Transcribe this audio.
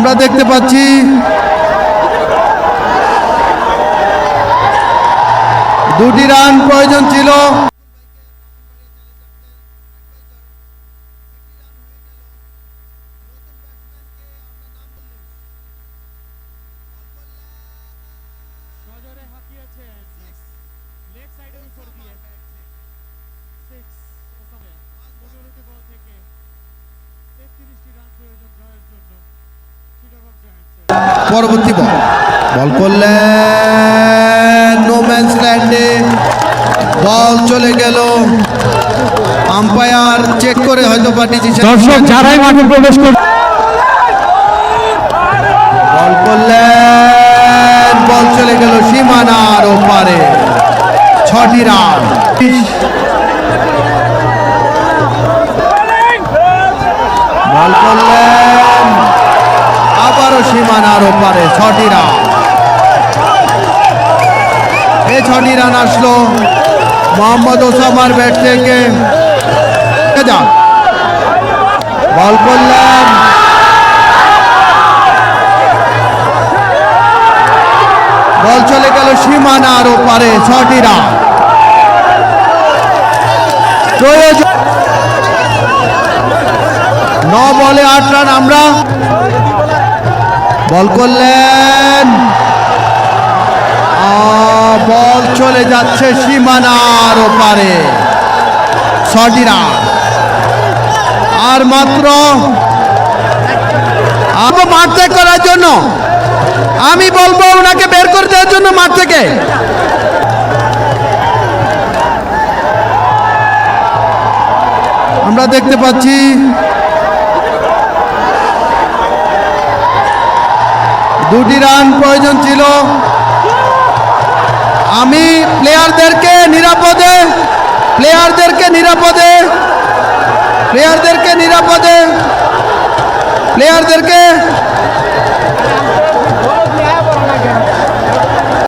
আমরা দেখতে পাচ্ছি দুটি রান প্রয়োজন ছিল। লেগ সিক্স পনেরোটি বল থেকে তেত্রিশটি রান প্রয়োজন জয়ের জন্য চিটাগং জায়ান্টসের পরবর্তী বল বল করলেন নো ম্যানস ল্যান্ডে বল চলে গেল। আম্পায়ার চেক করে হয়তো বা ডিসিশন দর্শক যারাই মাঠে প্রবেশ করছে বল করলেন বল চলে গেল সীমানার ওপারে। ছটি রান বল করলেন সীমানার ওপারে ছটি রান। এই ছটি রান আসলো মোহাম্মদ ওসামার ব্যাট থেকে। যাক বল করলেন বল চলে গেল সীমানার ওপারে ছটি রান। প্রয়োজন ন বলে আট রান আমরা বল করলেন। বল চলে যাচ্ছে সীমানার ওপারে। ছটি আর মাত্র আবার মাঠ ত্যাগ করার জন্য। আমি বলব ওনাকে বের করে দেওয়ার জন্য মাঠ থেকে। আমরা দেখতে পাচ্ছি দুটি রান প্রয়োজন ছিল। আমি প্লেয়ারদেরকে নিরাপদে প্লেয়ারদেরকে নিরাপদে প্লেয়ারদেরকে নিরাপদে প্লেয়ারদেরকে